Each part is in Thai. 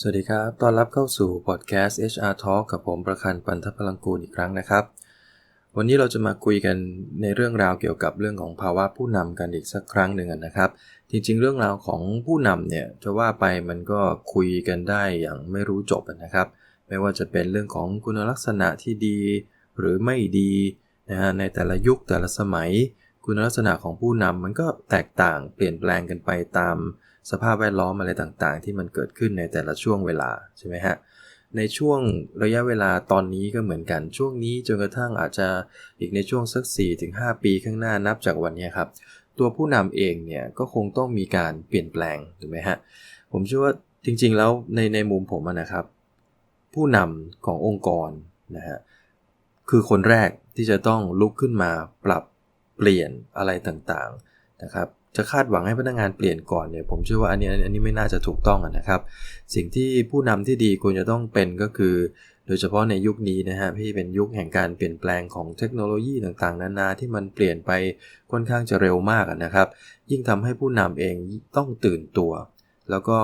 สวัสดีครับ ต้อนรับเข้าสู่พอดแคสต์ HR Talk กับผมประคันปันทพลังกูลอีกครั้งนะครับ วันนี้เราจะมาคุยกันในเรื่องราวเกี่ยวกับเรื่องของภาวะผู้นำกันอีกสักครั้งหนึ่งนะครับ จริงๆ เรื่องราวของผู้นำเนี่ยจะว่าไปมันก็คุยกันได้อย่างไม่รู้จบนะครับ ไม่ว่าจะเป็นเรื่องของคุณลักษณะที่ดีหรือไม่ดีนะฮะในแต่ละยุคแต่ละสมัย คุณลักษณะของผู้นำมันก็แตกต่างเปลี่ยนแปลงกันไปตามสภาพแวดล้อมอะไรต่างๆ ที่มันเกิดขึ้นในแต่ละช่วงเวลาใช่ไหมฮะในช่วงระยะเวลาตอนนี้ก็เหมือนกันช่วงนี้จนกระทั่งอาจจะอีกในช่วงสัก 4-5 ปีข้างหน้านับจากวันนี้ครับ ตัวผู้นำเองเนี่ยก็คงต้องมีการเปลี่ยนแปลงถูกไหมฮะผมเชื่อว่าจริงๆแล้วในในมุมผมนะครับ ผู้นำขององค์กรนะฮะคือคนแรกที่จะต้องลุกขึ้นมาปรับ เปลี่ยนอะไรต่างๆนะครับจะคาดหวังให้พนักงานเปลี่ยนก่อนเนี่ยผมเชื่อว่าอันนี้อันนี้ไม่น่าจะถูกต้องนะครับ สิ่งที่ผู้นำที่ดีควรจะต้องเป็นก็คือ โดยเฉพาะในยุคนี้นะฮะที่เป็นยุคแห่งการเปลี่ยนแปลงของเทคโนโลยีต่างๆ นานาที่มันเปลี่ยนไปค่อนข้างจะเร็วมากนะครับ ยิ่งทำให้ผู้นำเองต้องตื่นตัว แล้วก็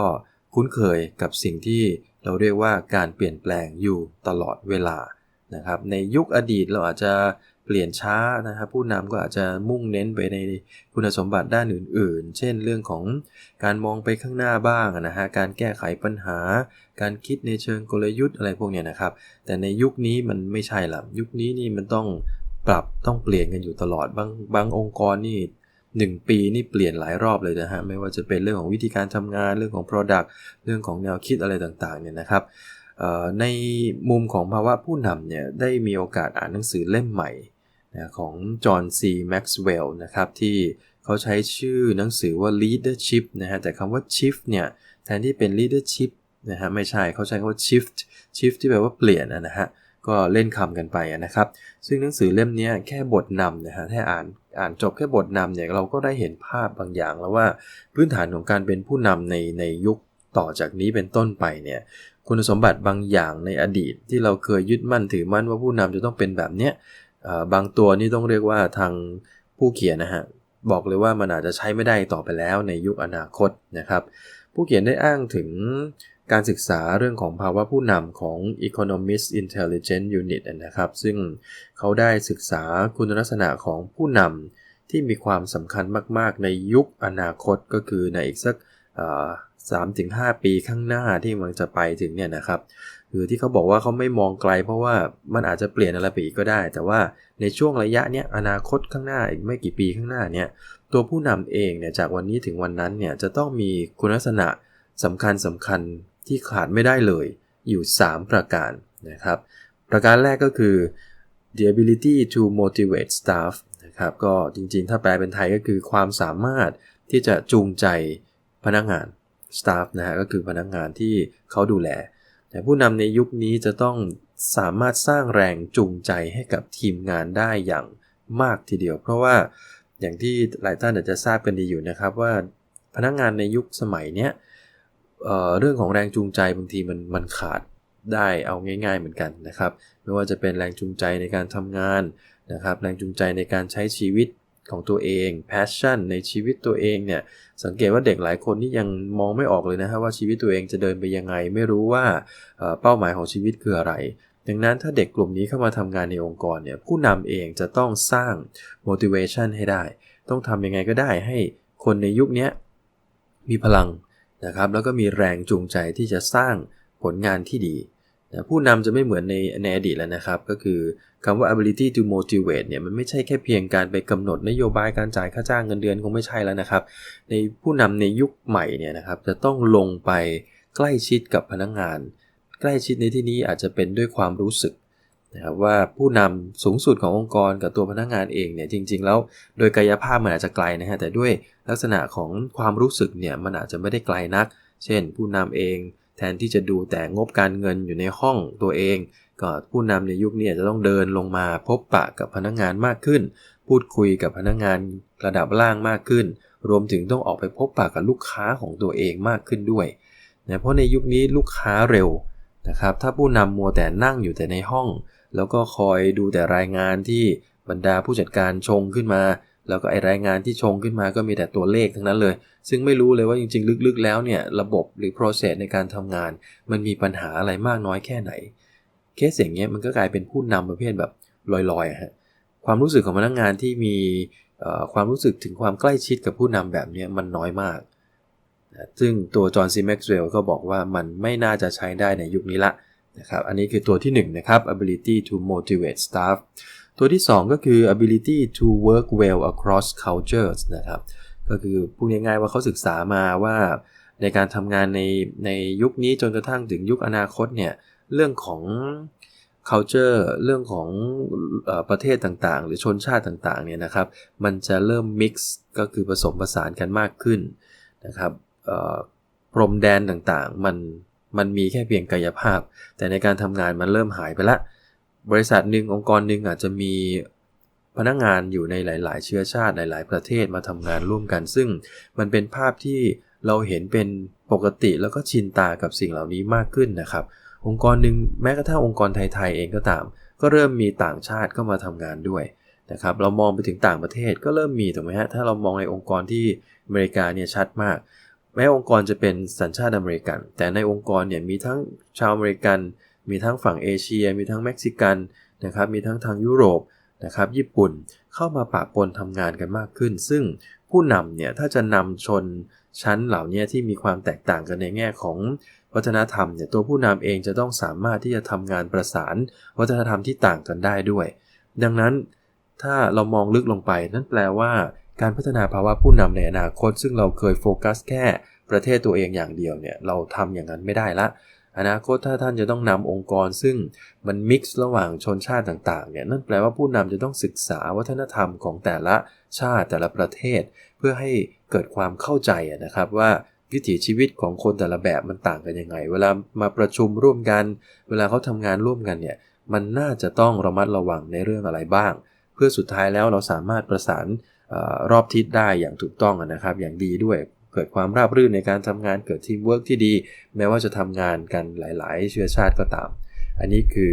คุ้นเคยกับสิ่งที่เราเรียกว่าการเปลี่ยนแปลงอยู่ตลอดเวลานะครับในยุคอดีตเราอาจจะ เปลี่ยนช้านะครับผู้นำก็อาจจะมุ่งเน้นไปในคุณสมบัติด้านอื่น ๆ เช่นเรื่องของการมองไปข้างหน้าบ้างนะฮะการแก้ไขปัญหา การคิดในเชิงกลยุทธ์อะไรพวกเนี้นะครับ แต่ในยุคนี้มันไม่ใช่ละยุคนี้นี่มันต้องปรับต้องเปลี่ยนกันอยู่ตลอดบางบางองค์กรนี่1ปีนี่เปลี่ยนหลายรอบเลยนะฮะไม่ว่าจะเป็นเรื่องของวิธีการทำงานเรื่องของ Product เรื่องของแนวคิดอะไรต่างๆเนี่ยนะครับ ในมุมของภาวะผู้นำเนี่ยได้มีโอกาสอ่านหนังสือเล่มใหม่นะของจอห์นซีแม็กซ์เวลล์นะครับที่เขาใช้ชื่อหนังสือว่า leadership นะฮะแต่คำว่า shift เนี่ยแทนที่เป็น leadership นะฮะไม่ใช่เขาใช้คำว่า shift shift ที่แปลว่าเปลี่ยนนะฮะก็เล่นคำกันไปนะครับ ซึ่งหนังสือเล่มนี้แค่บทนำนะฮะถ้าอ่านอ่านจบแค่บทนำเนี่ยเราก็ได้เห็นภาพบางอย่างแล้วว่าพื้นฐานของการเป็นผู้นำในในยุคต่อจากนี้เป็นต้นไปเนี่ย คุณสมบัติบางอย่างในอดีตที่เราเคยยึดมั่นถือมั่นว่าผู้นำจะต้องเป็นแบบเนี้ยบางตัวนี่ต้องเรียกว่าทางผู้เขียนนะฮะบอกเลยว่ามันอาจจะใช้ไม่ได้ต่อไปแล้วในยุคอนาคตนะครับ ผู้เขียนได้อ้างถึงการศึกษาเรื่องของภาวะผู้นำของ Economist Intelligence Unit นะครับ ซึ่งเขาได้ศึกษาคุณลักษณะของผู้นำที่มีความสำคัญมาก ๆ ในยุคอนาคตก็คือในอีกสัก 3-5 ปีข้างหน้าที่มันจะไปถึงเนี่ยนะครับคือที่เขาบอกว่าเขาไม่มองไกล เพราะว่ามันอาจจะเปลี่ยนอะไรไปอีกก็ได้ แต่ว่าในช่วงระยะเนี้ยอนาคตข้างหน้าอีกไม่กี่ปีข้างหน้าเนี่ยตัวผู้นำเองเนี่ยจากวันนี้ถึงวันนั้นเนี่ยจะต้องมีคุณลักษณะสำคัญสำคัญที่ขาดไม่ได้เลยอยู่ 3 ประการนะครับ ประการแรกก็คือ the ability to motivate staff นะครับก็จริงๆ ถ้าแปลเป็นไทยก็คือความสามารถที่จะจูงใจพนักงาน staff นะฮะก็คือพนักงานที่เขาดูแล แต่ผู้นำในยุคนี้จะต้องสามารถสร้างแรงจูงใจให้กับทีมงานได้อย่างมากทีเดียว เพราะว่าอย่างที่หลายท่านอาจจะทราบกันดีอยู่นะครับว่าพนักงานในยุคสมัยเนี้เเรื่องของแรงจูงใจบางทีมันมันขาดได้เอาง่าย ๆ เหมือนกันนะครับ ไม่ว่าจะเป็นแรงจูงใจในการทำงานนะครับ แรงจูงใจในการใช้ชีวิต ของตัวเอง passion ในชีวิตตัวเองเนี่ยสังเกตว่าเด็กหลายคนนี่ยังมองไม่ออกเลยนะครับว่าชีวิตตัวเองจะเดินไปยังไง ไม่รู้ว่าเป้าหมายของชีวิตคืออะไรดังนั้นถ้าเด็กกลุ่มนี้เข้ามาทำงานในองค์กรเนี่ยผู้นำเองจะต้องสร้าง motivation ให้ได้ ต้องทำยังไงก็ได้ให้คนในยุคนี้มีพลังนะครับแล้วก็มีแรงจูงใจที่จะสร้างผลงานที่ดี นะผู้นำจะไม่เหมือนในในอดีตแล้วนะครับ ก็คือคำว่า ability to motivate เนี่ยมันไม่ใช่แค่เพียงการไปกำหนดนโยบายการจ่ายค่าจ้างเงินเดือนคงไม่ใช่แล้วนะครับ ในผู้นำในยุคใหม่เนี่ยนะครับจะต้องลงไปใกล้ชิดกับพนักงงาน ใกล้ชิดในที่นี้อาจจะเป็นด้วยความรู้สึกนะครับว่าผู้นำสูงสุดขององค์กรกับตัวพนักงานเองเนี่ยจริง ๆ แล้วโดยกายภาพมันอาจจะไกลนะฮะแต่ด้วยลักษณะของความรู้สึกเนี่ยมันอาจจะไม่ได้ไกลนัก เช่น ผู้นำเอง แทนที่จะดูแต่งบการเงินอยู่ในห้องตัวเอง ก็ผู้นำในยุคนี้จะต้องเดินลงมาพบปะกับพนักงงานมากขึ้น พูดคุยกับพนักงงานระดับล่างมากขึ้น รวมถึงต้องออกไปพบปะกับลูกค้าของตัวเองมากขึ้นด้วยนะเพราะในยุคนี้ลูกค้าเร็วนะครับ ถ้าผู้นำมัวแต่นั่งอยู่แต่ในห้อง แล้วก็คอยดูแต่รายงานที่บรรดาผู้จัดการชงขึ้นมา แล้วก็ไอรายงานที่ชงขึ้นมาก็มีแต่ตัวเลขทั้งนั้นเลย ซึ่งไม่รู้เลยว่าจริง ๆ ลึกๆ แล้วเนี่ยระบบหรือ process ในการทำงาน มันมีปัญหาอะไรมากน้อยแค่ไหน เคสอย่างเงี้ยมันก็กลายเป็นผู้นำประเภทแบบลอยๆฮะความรู้สึกของพนักงงานที่มีความรู้สึกถึงความใกล้ชิดกับผู้นำแบบนี้มันน้อยมาก ซึ่งตัวจอห์นซีแม็กซ์เวลก็บอกว่ามันไม่น่าจะใช้ได้ในยุคนี้ละนะครับ อันนี้คือตัวที่1นะครับ ability to motivate staff ตัวที่ 2 ก็คือ ability to work well across cultures นะครับ ก็คือพูดง่ายๆว่าเขาศึกษามาว่าในการทำงานในในยุคนี้จนกระทั่งถึงยุคอนาคตเนี่ยเรื่องของ culture เรื่องของอประเทศต่างๆ หรือชนชาติต่างๆเนี่ยนะครับ มันจะเริ่ม mix ก็คือผสมผสานกันมากขึ้นนะครับพรมแดนต่างๆ มันมันมีแค่เพียงกายภาพ แต่ในการทำงานมันเริ่มหายไปละ บริษัทหนึ่งองค์กรหนึ่งอาจจะมีพนักงงานอยู่ในหลาย ๆ เชื้อชาติหลาย ๆ ประเทศมาทำงานร่วมกัน ซึ่งมันเป็นภาพที่เราเห็นเป็นปกติแล้วก็ชินตากับสิ่งเหล่านี้มากขึ้นนะครับ องค์กรหนึ่งแม้กระทั่งองค์กรไทย ๆ เองก็ตาม ก็เริ่มมีต่างชาติเข้ามาทำงานด้วยนะครับเรามองไปถึงต่างประเทศก็เริ่มมีถูกไหมฮะถ้าเรามองในองค์กรที่อเมริกาเนี่ยชัดมาก แม้องค์กรจะเป็นสัญชาติอเมริกัน แต่ในองค์กรเนี่ยมีทั้งชาวอเมริกัน มีทั้งฝั่งเอเชีย มีทั้งเม็กซิกันนะครับ มีทั้งทางยุโรปนะครับ ญี่ปุ่นเข้ามาปะปนทำงานกันมากขึ้น ซึ่งผู้นำเนี่ยถ้าจะนำชนชั้นเหล่านี้ที่มีความแตกต่างกันในแง่ของวัฒนธรรมเนี่ยตัวผู้นำเองจะต้องสามารถที่จะทำงานประสาน วัฒนธรรมที่ต่างกันได้ด้วย ดังนั้นถ้าเรามองลึกลงไปนั่นแปลว่าการพัฒนาภาวะผู้นำในอนาคต ซึ่งเราเคยโฟกัสแค่ประเทศตัวเองอย่างเดียวเนี่ยเราทำอย่างนั้นไม่ได้ละ อนาคตถ้าท่านจะต้องนำองค์กร ซึ่งมันมิกซ์ระหว่างชนชาติต่างๆเนี่ยนั่นแปลว่าผู้นำจะต้องศึกษาวัฒนธรรมของแต่ละชาติแต่ละประเทศ เพื่อให้เกิดความเข้าใจนะครับว่าวิถีชีวิตของคนแต่ละแบบมันต่างกันยังไง เวลามาประชุมร่วมกัน เวลาเขาทำงานร่วมกันเนี่ยมันน่าจะต้องระมัดระวังในเรื่องอะไรบ้าง เพื่อสุดท้ายแล้วเราสามารถประสานรอบทิศได้อย่างถูกต้องนะครับ อย่างดีด้วย เกิดความราบรื่นในการทำงานเกิดทีมเวิร์กที่ดี แม้ว่าจะทำงานกันหลาย ๆ เชื้อชาติก็ตาม อันนี้คือ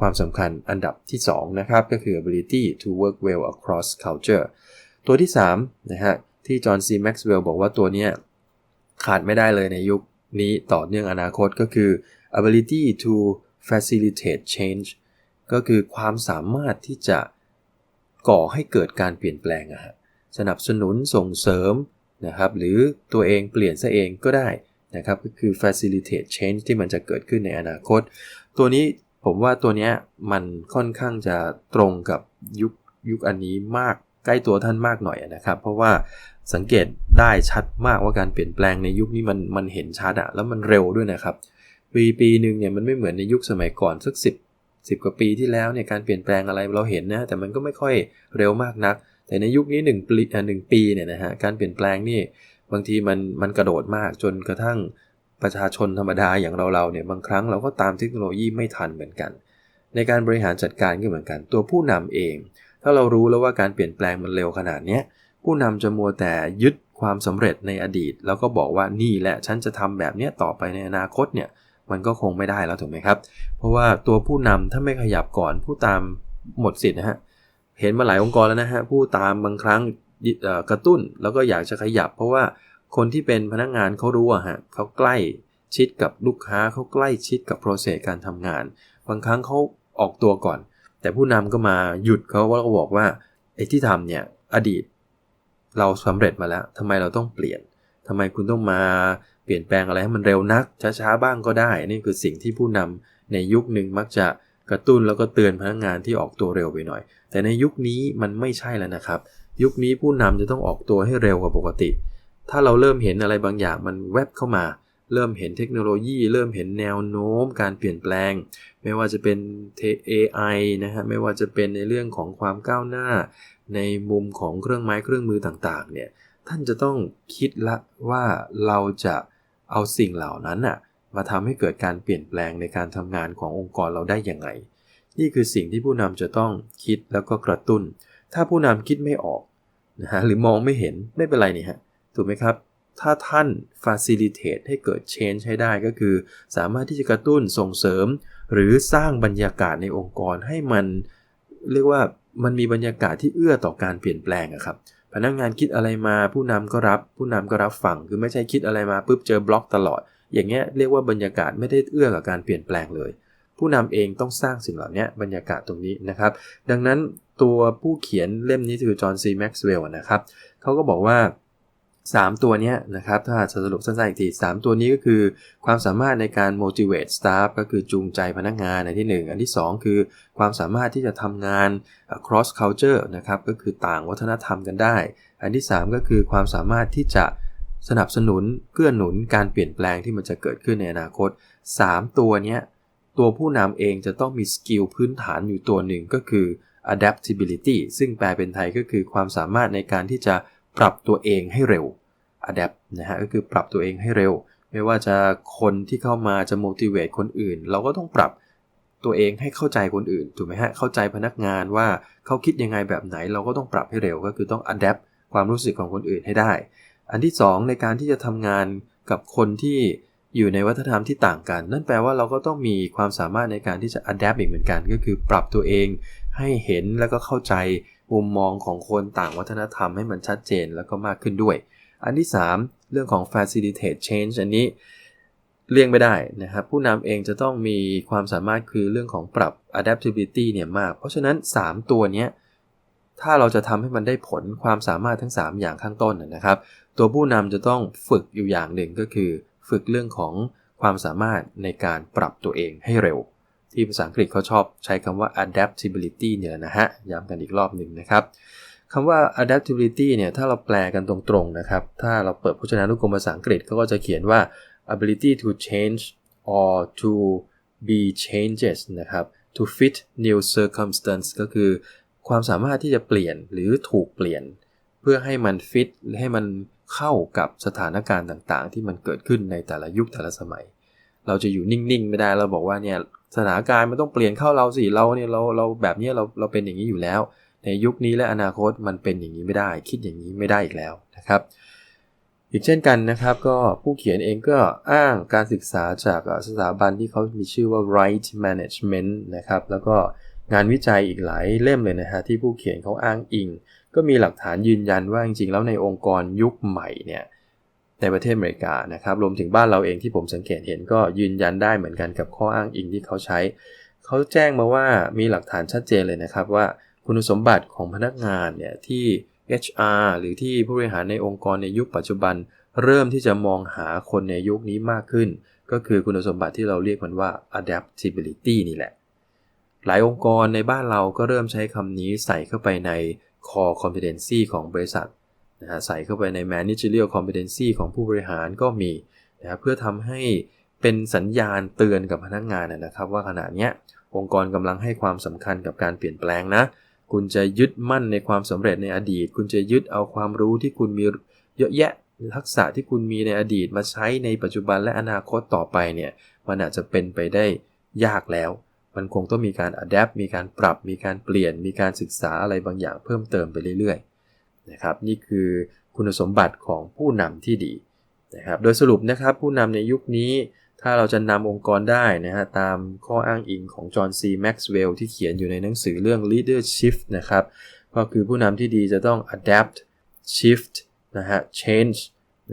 ความสำคัญอันดับที่ 2 นะครับ ก็คือ ability to work well across culture ตัวที่ 3 นะฮะ ที่จอห์นซีแม็กซ์เวลล์บอกว่าตัวนี้ขาดไม่ได้เลยในยุคนี้ต่อเนื่องอนาคตก็คือ ability to facilitate change ก็คือความสามารถที่จะก่อให้เกิดการเปลี่ยนแปลงอะสนับสนุนส่งเสริม นะครับหรือตัวเองเปลี่ยนซะเองก็ได้นะครับก็คือ facilitate change ที่มันจะเกิดขึ้นในอนาคต ตัวนี้ผมว่าตัวนี้มันค่อนข้างจะตรงกับยุคยุคอันนี้มากใกล้ตัวท่านมากหน่อยนะครับ เพราะว่าสังเกตได้ชัดมากว่าการเปลี่ยนแปลงในยุคนี้มันมันเห็นชัดอะแล้วมันเร็วด้วยนะครับ ปีปีหนึ่งเนี่ยมันไม่เหมือนในยุคสมัยก่อนสักสิบ10กว่าปีที่แล้วเนี่ยการเปลี่ยนแปลงอะไรเราเห็นนะแต่มันก็ไม่ค่อยเร็วมากนัก แต่ในยุคนี้1ปีหนึ่งปีเนี่ยนะฮะการเปลี่ยนแปลงนี่บางทีมันมันกระโดดมากจนกระทั่งประชาชนธรรมดาอย่างเราเราเนี่ยบางครั้งเราก็ตามเทคโนโลยีไม่ทันเหมือนกัน ในการบริหารจัดการก็เหมือนกัน ตัวผู้นำเอง ถ้าเรารู้แล้วว่าการเปลี่ยนแปลงมันเร็วขนาดนี้ผู้นำจะมัวแต่ยึดความสำเร็จในอดีต แล้วก็บอกว่านี่แหละฉันจะทำแบบนี้ต่อไปในอนาคตเนี่ยมันก็คงไม่ได้แล้วถูกไหมครับ เพราะว่าตัวผู้นำถ้าไม่ขยับก่อนผู้ตามหมดสิทธิ์นะฮะ เห็นมาหลายองค์กรแล้วนะฮะผู้ตามบางครั้งกระตุ้นแล้วก็อยากจะขยับ เพราะว่าคนที่เป็นพนักงงานเขารู้อะฮะเขาใกล้ชิดกับลูกค้าเขาใกล้ชิดกับโปรเซสการทำงาน บางครั้งเขาออกตัวก่อน แต่ผู้นำก็มาหยุดเขาว่าเขาบอกว่าไอ้ที่ทำเนี่ยอดีต เราสำเร็จมาแล้วทำไมเราต้องเปลี่ยนทำไมคุณต้องมาเปลี่ยนแปลงอะไรให้มันเร็วนักช้าๆบ้างก็ได้ นี่คือสิ่งที่ผู้นำในยุคหนึ่งมักจะ กระตุ้นแล้วก็เตือนพนักงานที่ออกตัวเร็วไปหน่อย แต่ในยุคนี้มันไม่ใช่แล้วนะครับ ยุคนี้ผู้นำจะต้องออกตัวให้เร็วกว่าปกติ ถ้าเราเริ่มเห็นอะไรบางอย่างมันแวบเข้ามา เริ่มเห็นเทคโนโลยี เริ่มเห็นแนวโน้มการเปลี่ยนแปลง ไม่ว่าจะเป็น AI นะฮะไม่ว่าจะเป็นในเรื่องของความก้าวหน้า ในมุมของเครื่องไม้เครื่องมือต่างๆเนี่ยท่านจะต้องคิดละว่าเราจะเอาสิ่งเหล่านั้นน่ะ มาทำให้เกิดการเปลี่ยนแปลงในการทำงานขององค์กรเราได้อย่างไรนี่คือสิ่งที่ผู้นำจะต้องคิดแล้วก็กระตุ้น ถ้าผู้นำคิดไม่ออกนะฮะหรือมองไม่เห็นไม่เป็นไรนี่ฮะถูกไหมครับ ถ้าท่าน facilitate ให้เกิด change ให้ได้ก็คือ สามารถที่จะกระตุ้นส่งเสริม หรือสร้างบรรยากาศในองค์กรให้มัน เรียกว่ามันมีบรรยากาศที่เอื้อต่อการเปลี่ยนแปลงอะครับพนักงานคิดอะไรมาผู้นำก็รับ ผู้นำก็รับฟังคือไม่ใช่คิดอะไรมาปุ๊บเจอบล็อกตลอด อย่างเงี้ยเรียกว่าบรรยากาศไม่ได้เอื้อกับการเปลี่ยนแปลงเลย ผู้นำเองต้องสร้างสิ่งเหล่านี้บรรยากาศตรงนี้นะครับ ดังนั้นตัวผู้เขียนเล่มนี้คือจอห์นซีแม็กซ์เวลล์นะครับเขาก็บอกว่า 3 ตัวนี้นะครับ ถ้าจะสรุปสั้นๆอีกที 3 ตัวนี้ก็คือ ความสามารถในการ motivate staff ก็คือจูงใจพนักงานในที่ 1 อันที่ 2 คือความสามารถที่จะทำงาน cross culture นะครับ ก็คือต่างวัฒนธรรมกันได้ อันที่ 3 ก็คือความสามารถที่จะ สนับสนุนเกื้อหนุนการเปลี่ยนแปลงที่มันจะเกิดขึ้นในอนาคต 3 ตัวนี้ตัวผู้นำเองจะต้องมีสกิลพื้นฐานอยู่ตัวหนึ่งก็คือ adaptability ซึ่งแปลเป็นไทยก็คือความสามารถในการที่จะปรับตัวเองให้เร็ว adapt นะฮะก็คือปรับตัวเองให้เร็ว ไม่ว่าจะคนที่เข้ามาจะ motivate คนอื่น เราก็ต้องปรับตัวเองให้เข้าใจคนอื่นถูกไหมฮะเข้าใจพนักงานว่าเขาคิดยังไงแบบไหน เราก็ต้องปรับให้เร็วก็คือต้อง adapt ความรู้สึกของคนอื่นให้ได้ อันที่ 2 ในการที่จะทำงานกับคนที่อยู่ในวัฒนธรรมที่ต่างกัน นั่นแปลว่าเราก็ต้องมีความสามารถในการที่จะ adapt อีกเหมือนกัน ก็คือปรับตัวเองให้เห็นแล้วก็เข้าใจมุมมองของคนต่างวัฒนธรรมให้มันชัดเจนแล้วก็มากขึ้นด้วย อันที่ 3 เรื่องของ facilitate change อันนี้เลี่ยงไม่ได้นะครับ ผู้นำเองจะต้องมีความสามารถคือเรื่องของปรับ adaptability เนี่ยมาก เพราะฉะนั้น 3 ตัวนี้ ถ้าเราจะทำให้มันได้ผลความสามารถทั้ง 3 อย่างข้างต้นนะครับ ตัวผู้นำจะต้องฝึกอยู่อย่างหนึ่งก็คือ ฝึกเรื่องของความสามารถในการปรับตัวเองให้เร็ว ที่ภาษาอังกฤษเขาชอบใช้คำว่า adaptability เนี่ยนะฮะ ย้ำกันอีกรอบหนึ่งนะครับคำว่า adaptability เนี่ยถ้าเราแปลกันตรงๆนะครับ ถ้าเราเปิดพจนานุกรมภาษาอังกฤษเขาก็จะเขียนว่า ability to change or to be changes นะครับ to fit new circumstance ก็คือ ความสามารถที่จะเปลี่ยนหรือถูกเปลี่ยน เพื่อให้มันฟิตให้มันเข้ากับสถานการณ์ต่างๆ ที่มันเกิดขึ้นในแต่ละยุคแต่ละสมัย เราจะอยู่นิ่งๆ ไม่ได้เราบอกว่าเนี่ยสถานการณ์มันต้องเปลี่ยนเข้าเราสิเราเนี่ยเราเราแบบนี้เราเราเป็นอย่างนี้อยู่แล้ว ในยุคนี้และอนาคตมันเป็นอย่างนี้ไม่ได้ คิดอย่างนี้ไม่ได้อีกแล้วนะครับ อีกเช่นกันนะครับก็ผู้เขียนเองก็อ้างการศึกษาจากสถาบันที่เขามีชื่อว่า Right Management นะครับแล้วก็ งานวิจัยอีกหลายเล่มเลยนะฮะที่ผู้เขียนเขาอ้างอิง ก็มีหลักฐานยืนยันว่าจริงๆแล้วในองค์กรยุคใหม่เนี่ยในประเทศอเมริกานะครับรวมถึงบ้านเราเองที่ผมสังเกตเห็นก็ยืนยันได้เหมือนกันกับข้ออ้างอิงที่เขาใช้ เขาแจ้งมาว่ามีหลักฐานชัดเจนเลยนะครับว่าคุณสมบัติของพนักงานเนี่ยที่ HR หรือที่ผู้บริหารในองค์กรในยุคปัจจุบัน เริ่มที่จะมองหาคนในยุคนี้มากขึ้น ก็คือคุณสมบัติที่เราเรียกมันว่า adaptability นี่แหละ หลายองค์กรในบ้านเราก็เริ่มใช้คำนี้ใส่เข้าไปใน core competency ของบริษัทนะฮะใส่เข้าไปใน managerial competency ของผู้บริหารก็มีนะเพื่อทำให้เป็นสัญญาณเตือนกับพนักงานนะครับ ว่าขณะนี้องค์กรกำลังให้ความสำคัญกับการเปลี่ยนแปลงนะ คุณจะยึดมั่นในความสำเร็จในอดีต คุณจะยึดเอาความรู้ที่คุณมีเยอะแยะทักษะที่คุณมีในอดีตมาใช้ในปัจจุบันและอนาคตต่อไปเนี่ยมันอาจจะเป็นไปได้ยากแล้ว มันคงต้องมีการอัดแอปมีการปรับ มีการเปลี่ยน มีการศึกษาอะไรบางอย่างเพิ่มเติมไปเรื่อยๆนะครับ นี่คือคุณสมบัติของผู้นำที่ดีนะครับโดยสรุปนะครับผู้นำในยุคนี้ถ้าเราจะนำองค์กรได้นะฮะตามข้ออ้างอิงของจอห์นซีแม็กซ์เวลล์ที่เขียนอยู่ในหนังสือเรื่อง leadership นะครับก็คือผู้นำที่ดีจะต้อง adapt shift นะฮะ change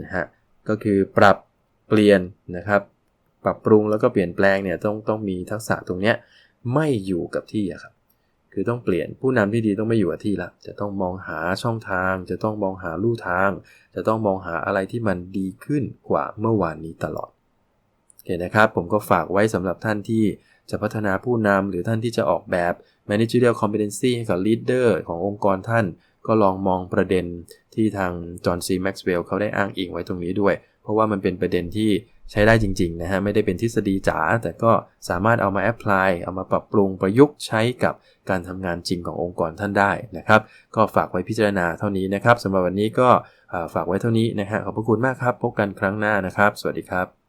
นะฮะก็คือปรับเปลี่ยนนะครับ ปรับปรุงแล้วก็เปลี่ยนแปลงเนี่ยต้องต้องมีทักษะตรงเนี้ยไม่อยู่กับที่ครับคือต้องเปลี่ยนผู้นำที่ดีต้องไม่อยู่กับที่ละจะต้องมองหาช่องทาง จะต้องมองหาลู่ทาง จะต้องมองหาอะไรที่มันดีขึ้นกว่าเมื่อวานนี้ตลอดโอเคนะครับ ผมก็ฝากไว้สำหรับท่านที่จะพัฒนาผู้นำหรือท่านที่จะออกแบบ managerial competency ให้กับ leader ขององค์กรท่าน ก็ลองมองประเด็นที่ทางจอห์นซีแม็กซ์เวลล์เขาได้อ้างอิงไว้ตรงนี้ด้วย เพราะว่ามันเป็นประเด็นที่ใช้ได้จริงๆนะฮะไม่ได้เป็นทฤษฎีจ๋าแต่ก็สามารถเอามาแอพพลายเอามาปรับปรุงประยุกต์ใช้กับการทำงานจริงขององค์กรท่านได้นะครับ ก็ฝากไว้พิจารณาเท่านี้นะครับสำหรับวันนี้ก็ฝากไว้เท่านี้นะฮะขอบพระคุณมากครับ พบกันครั้งหน้านะครับ สวัสดีครับ